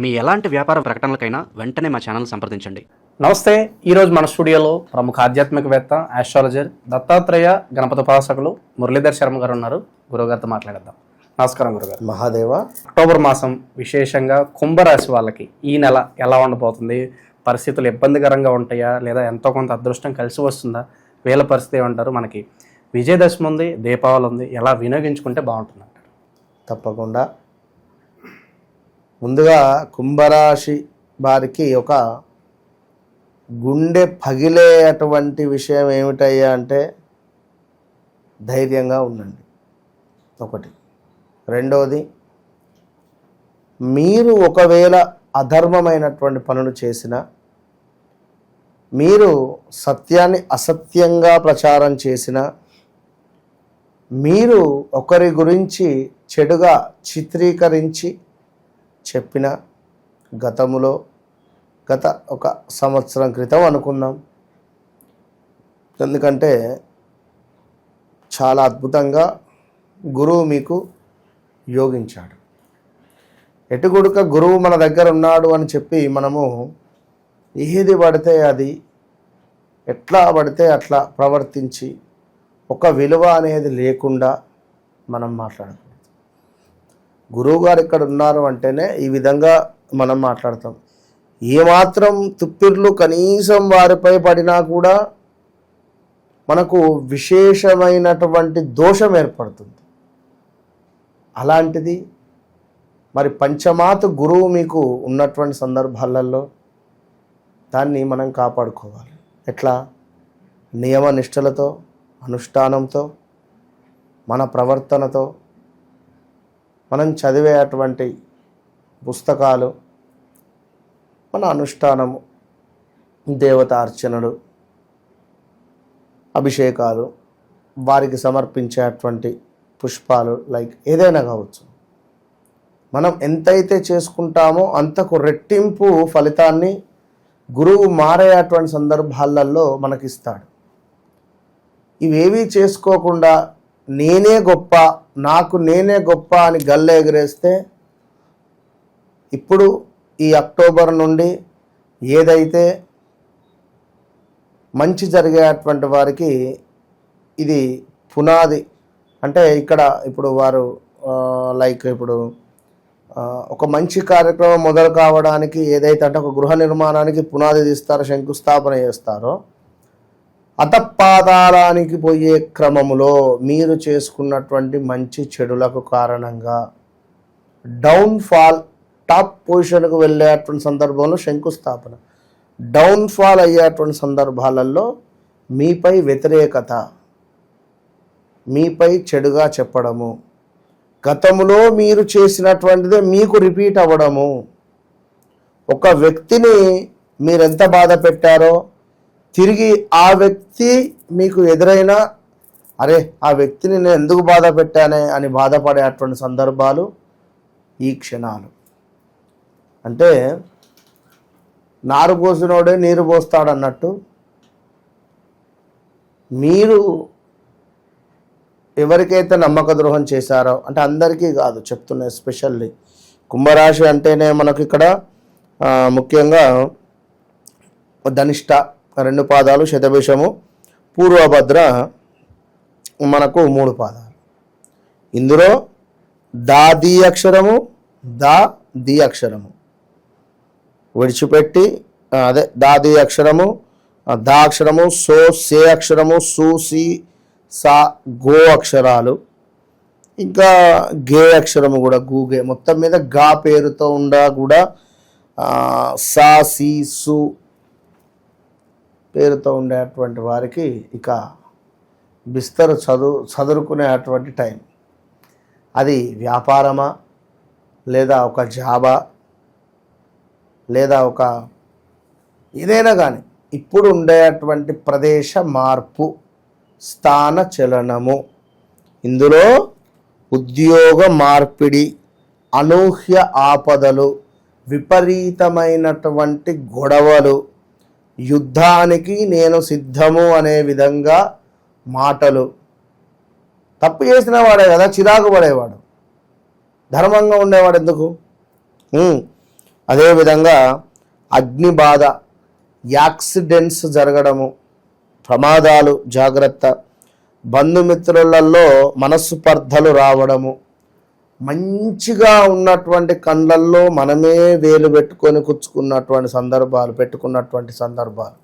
మీ ఎలాంటి వ్యాపార ప్రకటనలకైనా వెంటనే మా ఛానల్ సంప్రదించండి. నమస్తే ఈరోజు మన స్టూడియోలో ప్రముఖ ఆధ్యాత్మికవేత్త ఆస్ట్రాలజర్ దత్తాత్రేయ గణపతి ఉపాసకులు మురళీధర్ శర్మ గారు ఉన్నారు. గురుగారితో మాట్లాడేద్దాం. నమస్కారం గురుగారు మహాదేవ. అక్టోబర్ మాసం విశేషంగా కుంభరాశి వాళ్ళకి ఈ నెల ఎలా ఉండబోతుంది? పరిస్థితులు ఇబ్బందికరంగా ఉంటాయా? లేదా ఎంతో కొంత అదృష్టం కలిసి వస్తుందా? వీళ్ళ పరిస్థితి ఏమంటారు? మనకి విజయదశమి ఉంది దీపావళి ఉంది. ఎలా వినియోగించుకుంటే బాగుంటుంది అంటారు? తప్పకుండా. ముందుగా కుంభరాశి వారికి ఒక గుండె పగిలేటువంటి విషయం ఏమిటయ్యా అంటే ధైర్యంగా ఉండండి. ఒకటి. రెండవది మీరు ఒకవేళ అధర్మమైనటువంటి పనులు చేసిన మీరు సత్యాన్ని అసత్యంగా ప్రచారం చేసిన మీరు ఒకరి గురించి చెడుగా చిత్రీకరించి చెప్పిన గతములో గత ఒక సంవత్సరం క్రితం అనుకుందాం ఎందుకంటే చాలా అద్భుతంగా గురువు మీకు యోగించాడు. ఎటుగుడుక గురువు మన దగ్గర ఉన్నాడు అని చెప్పి మనము ఏది పడితే అది ఎట్లా పడితే అట్లా ప్రవర్తించి ఒక విలువ అనేది లేకుండా మనం మాట్లాడకూడదు. గురువు గారు ఇక్కడ ఉన్నారు అంటేనే ఈ విధంగా మనం మాట్లాడతాం. ఏమాత్రం తుప్పిర్లు కనీసం వారిపై పడినా కూడా మనకు విశేషమైనటువంటి దోషం ఏర్పడుతుంది. అలాంటిది మరి పంచమాత గురువు మీకు ఉన్నటువంటి సందర్భాలలో దాన్ని మనం కాపాడుకోవాలి. ఎట్లా? నియమ నిష్టలతో అనుష్ఠానంతో మన ప్రవర్తనతో మనం చదివే అటువంటి పుస్తకాలు మన అనుష్ఠానము దేవతార్చనలు అభిషేకాలు వారికి సమర్పించేటువంటి పుష్పాలు లైక్ ఏదైనా కావచ్చు. మనం ఎంతైతే చేసుకుంటామో అంతకు రెట్టింపు ఫలితాన్ని గురువు మారేటువంటి సందర్భాలలో మనకిస్తాడు. ఇవేవీ చేసుకోకుండా నేనే గొప్ప నాకు నేనే గొప్ప అని గల్ల ఎగిరేస్తే ఇప్పుడు ఈ అక్టోబర్ నుండి ఏదైతే మంచి జరిగేటువంటి వారికి ఇది పునాది. అంటే ఇక్కడ ఇప్పుడు వారు లైక్ ఇప్పుడు ఒక మంచి కార్యక్రమం మొదలు కావడానికి ఏదైతే అంటే ఒక గృహ నిర్మాణానికి పునాది తీస్తారో శంకుస్థాపన చేస్తారో అతపాదాలానికి పోయే క్రమములో మీరు చేసుకున్నటువంటి మంచి చెడులకు కారణంగా డౌన్ ఫాల్ టాప్ పొజిషన్కు వెళ్ళేటువంటి సందర్భంలో శంకుస్థాపన. డౌన్ ఫాల్ అయ్యేటువంటి సందర్భాలలో మీపై వ్యతిరేకత మీపై చెడుగా చెప్పడము గతంలో మీరు చేసినటువంటిదే మీకు రిపీట్ అవ్వడము. ఒక వ్యక్తిని మీరు ఎంత బాధ పెట్టారో తిరిగి ఆ వ్యక్తి మీకు ఎదురైనా అరే ఆ వ్యక్తిని నేను ఎందుకు బాధ పెట్టానే అని బాధపడేటువంటి సందర్భాలు ఈ క్షణాలు. అంటే నారు పోసినోడే నీరు పోస్తాడన్నట్టు మీరు ఎవరికైతే నమ్మక ద్రోహం చేశారో అంటే అందరికీ కాదు చెప్తున్నా ఎస్పెషల్లీ కుంభరాశి అంటేనే మనకు ఇక్కడ ముఖ్యంగా ధనిష్ట రెండు పాదాలు శతభిషము పూర్వభద్ర మనకు మూడు పాదాలు. ఇందులో దా ది అక్షరము దా ది అక్షరము. విడిచిపెట్టి అదే దా ది అక్షరము దా అక్షరము సో సే అక్షరము సు సి సా గో అక్షరాలు. ఇంకా గే అక్షరము కూడా గూగే మొత్తం మీద గా పేరుతో ఉండా కూడా సా సి సు పేరుతో ఉండేటువంటి వారికి ఇక బిస్తరు చదువు చదువుకునేటువంటి టైం. అది వ్యాపారమా? లేదా ఒక జాబా? లేదా ఒక ఏదైనా కానీ ఇప్పుడు ఉండేటువంటి ప్రదేశ మార్పు స్థాన చలనము. ఇందులో ఉద్యోగ మార్పిడి అనూహ్య ఆపదలు విపరీతమైనటువంటి గొడవలు యుద్ధానికి నేను సిద్ధము అనే విధంగా మాటలు. తప్పు చేసిన వాడే కదా చిరాకు పడేవాడు. ధర్మంగా ఉండేవాడు ఎందుకు? అదేవిధంగా అగ్ని బాధ యాక్సిడెంట్స్ జరగడము ప్రమాదాలు జాగ్రత్త బంధుమిత్రులలో మనస్పర్ధలు రావడము మంచిగా ఉన్నటువంటి కండ్లల్లో మనమే వేలు పెట్టుకొని కుచ్చుకున్నటువంటి సందర్భాలు పెట్టుకున్నటువంటి సందర్భాలు.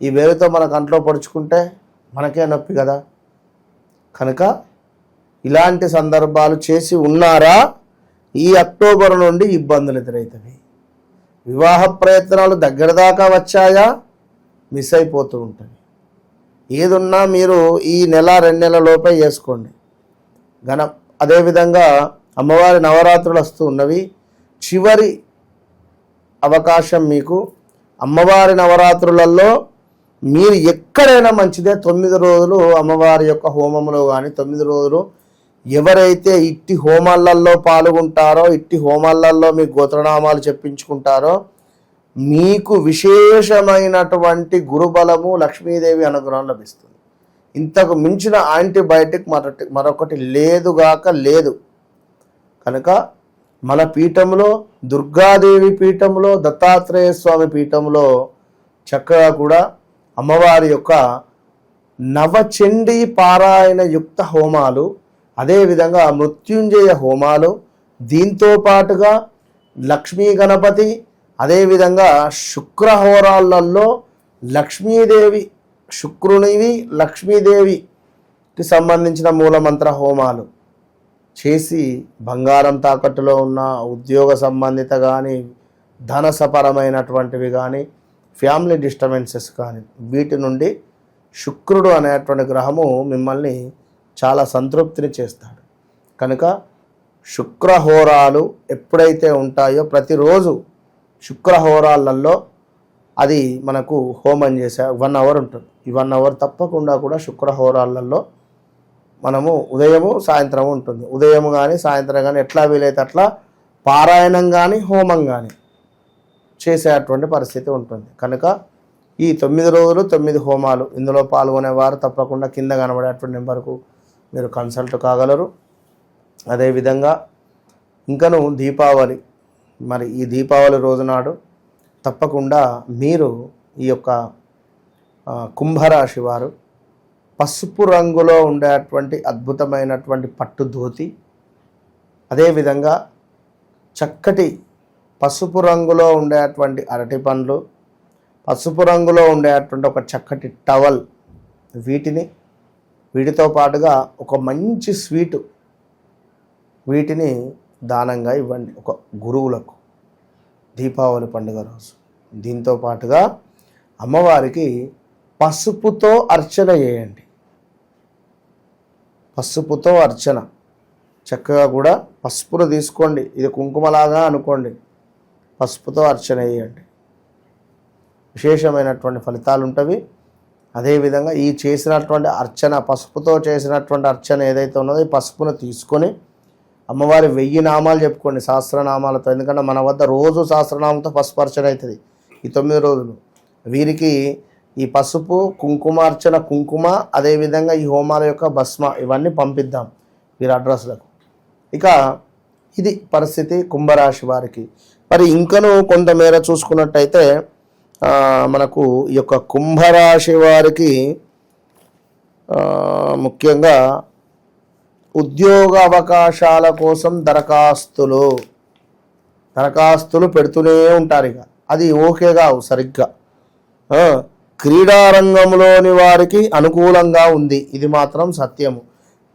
ఈ వేలుతో మన కంట్లో పడుచుకుంటే మనకే నొప్పి కదా? కనుక ఇలాంటి సందర్భాలు చేసి ఉన్నారా? ఈ అక్టోబర్ నుండి ఇబ్బందులు ఎదురవుతాయి వివాహ ప్రయత్నాలు దగ్గర దాకా వచ్చాయా? మిస్ అయిపోతూ ఉంటుంది. ఏదున్నా మీరు ఈ నెల రెండు నెలల లోపే చేసుకోండి ఘనం అదేవిధంగా అమ్మవారి నవరాత్రులు వస్తూ ఉన్నవి. చివరి అవకాశం మీకు అమ్మవారి నవరాత్రులలో మీరు ఎక్కడైనా మంచిదే. తొమ్మిది రోజులు అమ్మవారి యొక్క హోమంలో కానీ తొమ్మిది రోజులు ఎవరైతే ఇట్టి హోమాలలో పాల్గొంటారో ఇట్టి హోమాలలో మీ గోత్రనామాలు చెప్పించుకుంటారో మీకు విశేషమైనటువంటి గురుబలము లక్ష్మీదేవి అనుగ్రహం లభిస్తుంది. ఇంతకు మించిన యాంటీబయాటిక్ మరొకటి మరొకటి లేదుగాక లేదు. కనుక మన పీఠంలో దుర్గాదేవి పీఠంలో దత్తాత్రేయ స్వామి పీఠంలో చక్కగా కూడా అమ్మవారి యొక్క నవచండీ పారాయణ యుక్త హోమాలు అదేవిధంగా మృత్యుంజయ హోమాలు దీంతో పాటుగా లక్ష్మీ గణపతి అదేవిధంగా శుక్రహోరాలలో లక్ష్మీదేవి శుక్రునివి లక్ష్మీదేవికి సంబంధించిన మూలమంత్ర హోమాలు. చేసి బంగారం తాకట్టులో ఉన్న ఉద్యోగ సంబంధిత కానీ ధనసపరమైనటువంటివి కానీ ఫ్యామిలీ డిస్టర్బెన్సెస్ కానీ వీటి నుండి శుక్రుడు అనేటువంటి గ్రహము మిమ్మల్ని చాలా సంతృప్తిని చేస్తాడు. కనుక శుక్రహోరాలు ఎప్పుడైతే ఉంటాయో ప్రతిరోజు శుక్రహోరాలలో అది మనకు హోమం చేసే వన్ అవర్ ఉంటుంది. ఈ వన్ అవర్ తప్పకుండా కూడా శుక్రహోరాలలో మనము ఉదయము సాయంత్రము ఉంటుంది. ఉదయం కానీ సాయంత్రం కానీ ఎట్లా వీలైతే అట్లా పారాయణం కానీ హోమం కానీ చేసేటువంటి పరిస్థితి ఉంటుంది. కనుక ఈ తొమ్మిది రోజులు తొమ్మిది హోమాలు ఇందులో పాల్గొనేవారు తప్పకుండా కింద కనబడేటువంటి నెంబర్కు మీరు కన్సల్ట్ కాగలరు. అదేవిధంగా ఇంకను దీపావళి. మరి ఈ దీపావళి రోజునాడు తప్పకుండా మీరు ఈ యొక్క కుంభరాశి వారు పసుపు రంగులో ఉండేటువంటి అద్భుతమైనటువంటి పట్టు ధోతి అదేవిధంగా చక్కటి పసుపు రంగులో ఉండేటువంటి అరటి పండ్లు పసుపు రంగులో ఉండేటువంటి ఒక చక్కటి టవల్ వీటిని వీటితో పాటుగా ఒక మంచి స్వీటు వీటిని దానంగా ఇవ్వండి. ఒక గురువులకు దీపావళి పండుగ రోజు. దీంతో పాటుగా అమ్మవారికి పసుపుతో అర్చన చేయండి. పసుపుతో అర్చన. చక్కగా కూడా పసుపును తీసుకోండి. ఇది కుంకుమలాగా అనుకోండి. పసుపుతో అర్చన చేయండి. విశేషమైనటువంటి ఫలితాలు ఉంటవి అదేవిధంగా ఈ చేసినటువంటి అర్చన పసుపుతో చేసినటువంటి అర్చన ఏదైతే ఉన్నదో ఈ పసుపును తీసుకొని అమ్మవారి వెయ్యి నామాలు చెప్పుకోండి సహస్రనామాలతో ఎందుకంటే మన వద్ద రోజు సహస్రనామంతో పసుపర్చన అవుతుంది ఈ తొమ్మిది రోజులు. వీరికి ఈ పసుపు కుంకుమార్చన కుంకుమ అదేవిధంగా ఈ హోమాల యొక్క భస్మ ఇవన్నీ పంపిద్దాం వీరి అడ్రస్లకు. ఇక ఇది పరిస్థితి కుంభరాశి వారికి. మరి ఇంకను కొంతమేర చూసుకున్నట్టయితే మనకు ఈ యొక్క కుంభరాశి వారికి ముఖ్యంగా ఉద్యోగ అవకాశాల కోసం దరఖాస్తులు. దరఖాస్తులు పెడుతూనే ఉంటారు ఇక. అది ఓకే కావు సరిగ్గా. క్రీడారంగంలోని వారికి అనుకూలంగా ఉంది. ఇది మాత్రం సత్యము.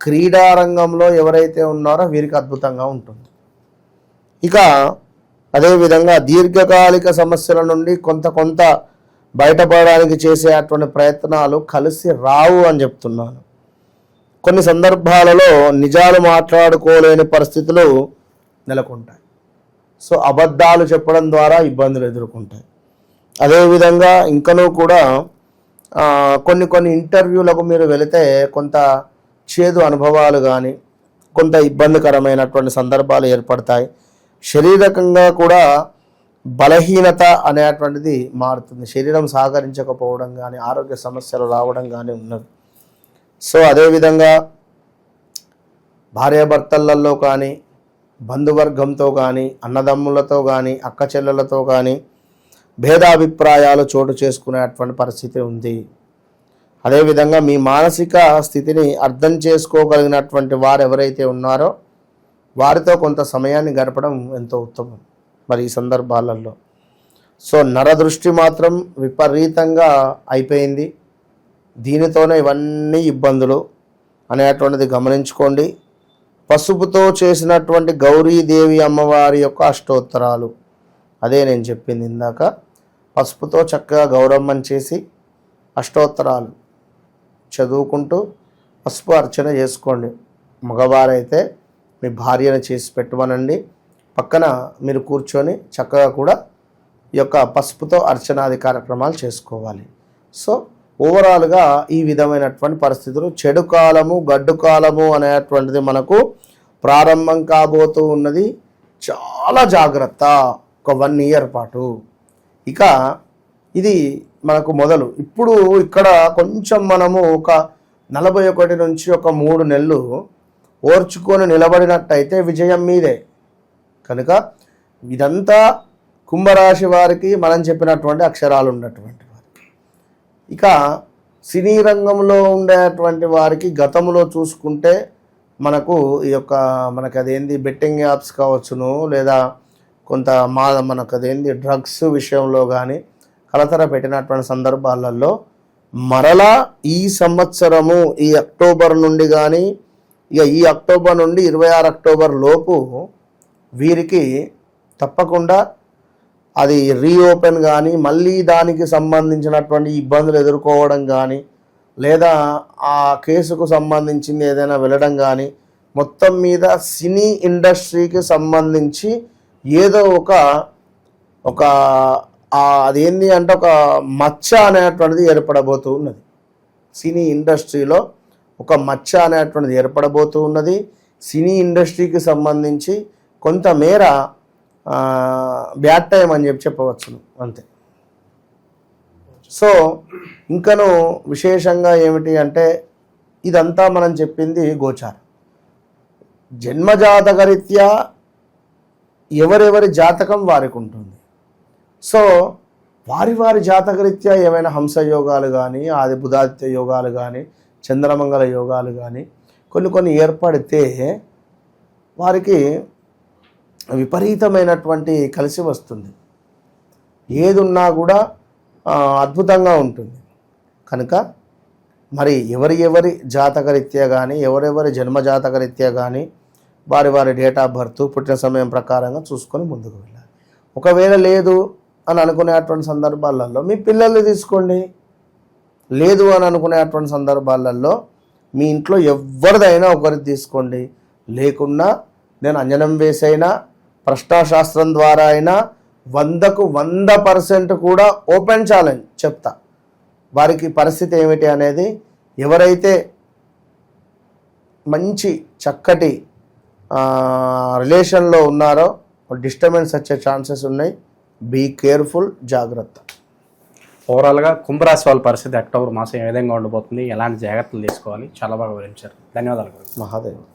క్రీడారంగంలో ఎవరైతే ఉన్నారో వీరికి అద్భుతంగా ఉంటుంది. ఇక అదేవిధంగా దీర్ఘకాలిక సమస్యల నుండి కొంత కొంత బయటపడడానికి చేసే అటువంటి ప్రయత్నాలు కలిసి రావు అని చెప్తున్నాను. కొన్ని సందర్భాలలో నిజాలు మాట్లాడుకోలేని పరిస్థితులు నెలకొంటాయి. సో అబద్ధాలు చెప్పడం ద్వారా ఇబ్బందులు ఎదుర్కొంటాయి. అదేవిధంగా ఇంకనూ కూడా కొన్ని కొన్ని ఇంటర్వ్యూలకు మీరు వెళితే కొంత చేదు అనుభవాలు కానీ కొంత ఇబ్బందికరమైనటువంటి సందర్భాలు ఏర్పడతాయి. శారీరకంగా కూడా బలహీనత అనేటువంటిది మారుతుంది. శరీరం సహకరించకపోవడం కానీ ఆరోగ్య సమస్యలు రావడం కానీ ఉన్నది సో అదేవిధంగా భార్యాభర్తలలో కానీ బంధువర్గంతో కానీ అన్నదమ్ములతో కానీ అక్క చెల్లెలతో కానీ భేదాభిప్రాయాలు చోటు చేసుకునేటువంటి పరిస్థితి ఉంది. అదేవిధంగా మీ మానసిక స్థితిని అర్థం చేసుకోగలిగినటువంటి వారు ఎవరైతే ఉన్నారో వారితో కొంత సమయాన్ని గడపడం ఎంతో ఉత్తమం మరి ఈ సందర్భాలలో. సో నరదృష్టి మాత్రం విపరీతంగా అయిపోయింది. దీనితోనే ఇవన్నీ ఇబ్బందులు అనేటువంటిది గమనించుకోండి. పసుపుతో చేసినటువంటి గౌరీదేవి అమ్మవారి యొక్క అష్టోత్తరాలు. అదే నేను చెప్పింది ఇందాక. పసుపుతో చక్కగా గౌరమ్మని చేసి అష్టోత్తరాలు చదువుకుంటూ పసుపు అర్చన చేసుకోండి. మగవారైతే మీ భార్యను చేసి పెట్టమనండి. పక్కన మీరు కూర్చొని చక్కగా కూడా ఈ యొక్క పసుపుతో అర్చనాది కార్యక్రమాలు చేసుకోవాలి. సో ఓవరాల్గా ఈ విధమైనటువంటి పరిస్థితులు చెడు కాలము గడ్డు కాలము అనేటువంటిది మనకు ప్రారంభం కాబోతూ ఉన్నది. చాలా జాగ్రత్త. ఒక వన్ ఇయర్ పాటు. ఇక ఇది మనకు మొదలు. ఇప్పుడు ఇక్కడ కొంచెం మనము ఒక నలభై ఒకటి నుంచి ఒక మూడు నెలలు ఓర్చుకొని నిలబడినట్టయితే విజయం మీదే. కనుక ఇదంతా కుంభరాశి వారికి మనం చెప్పినటువంటి అక్షరాలు ఉన్నటువంటి ఇక సినీ రంగంలో ఉండేటువంటి వారికి గతంలో చూసుకుంటే మనకు ఈ యొక్క మనకు అదేంది బెట్టింగ్ యాప్స్ కావచ్చును లేదా కొంత మా మనకు అదేంది డ్రగ్స్ విషయంలో కానీ కలతర పెట్టినటువంటి సందర్భాలలో మరలా ఈ సంవత్సరము ఈ అక్టోబర్ నుండి కానీ ఇక ఈ అక్టోబర్ నుండి ఇరవై ఆరు అక్టోబర్ లోపు వీరికి తప్పకుండా అది రీఓపెన్ కానీ మళ్ళీ దానికి సంబంధించినటువంటి ఇబ్బందులు ఎదుర్కోవడం కానీ లేదా ఆ కేసుకు సంబంధించింది ఏదైనా వెళ్ళడం కానీ మొత్తం మీద సినీ ఇండస్ట్రీకి సంబంధించి ఏదో ఒక ఒక ఆ అదేంటి అంటే ఒక మచ్చ అనేటువంటిది ఏర్పడబోతూ ఉన్నది. సినీ ఇండస్ట్రీలో ఒక మచ్చ అనేటువంటిది ఏర్పడబోతూ ఉన్నది. సినీ ఇండస్ట్రీకి సంబంధించి కొంతమేర బ్యాడ్ టైం అని చెప్పి చెప్పవచ్చును అంతే. సో ఇంకను విశేషంగా ఏమిటి అంటే ఇదంతా మనం చెప్పింది గోచారం. జన్మజాతకరీత్యా ఎవరెవరి జాతకం వారికి ఉంటుంది. సో వారి వారి జాతకరీత్యా ఏమైనా హంస యోగాలు కానీ ఆది బుధాదిత్య యోగాలు కానీ చంద్రమంగళ యోగాలు కానీ కొన్ని కొన్ని ఏర్పడితే వారికి విపరీతమైనటువంటి కలిసి వస్తుంది. ఏది ఉన్నా కూడా అద్భుతంగా ఉంటుంది. కనుక మరి ఎవరి ఎవరి జాతకరీత్యా కానీ ఎవరెవరి జన్మ జాతకరీత్యా కానీ వారి వారి డేట్ ఆఫ్ బర్త్ పుట్టిన సమయం ప్రకారంగా చూసుకొని ముందుకు వెళ్ళాలి. ఒకవేళ లేదు అని అనుకునేటువంటి సందర్భాలలో మీ పిల్లల్ని తీసుకోండి. లేదు అని అనుకునేటువంటి సందర్భాలలో మీ ఇంట్లో ఎవరిదైనా ఒకరిది తీసుకోండి. లేకున్నా నేను అంజనం వేసైనా ప్రశ్నాశాస్త్రం ద్వారా అయినా వందకు వంద పర్సెంట్ కూడా ఓపెన్ ఛాలెంజ్ చెప్తా. వారికి పరిస్థితి ఏమిటి అనేది ఎవరైతే మంచి చక్కటి రిలేషన్లో ఉన్నారో డిస్టర్బెన్స్ వచ్చే ఛాన్సెస్ ఉన్నాయి. బీ కేర్ఫుల్ జాగ్రత్త. ఓవరాల్గా కుంభరాశి వాళ్ళ పరిస్థితి అక్టోబర్ మాసం ఏ విధంగా ఉండబోతుంది ఎలాంటి జాగ్రత్తలు తీసుకోవాలి చాలా బాగా వివరించారు. ధన్యవాదాలు. మహాదేవ్.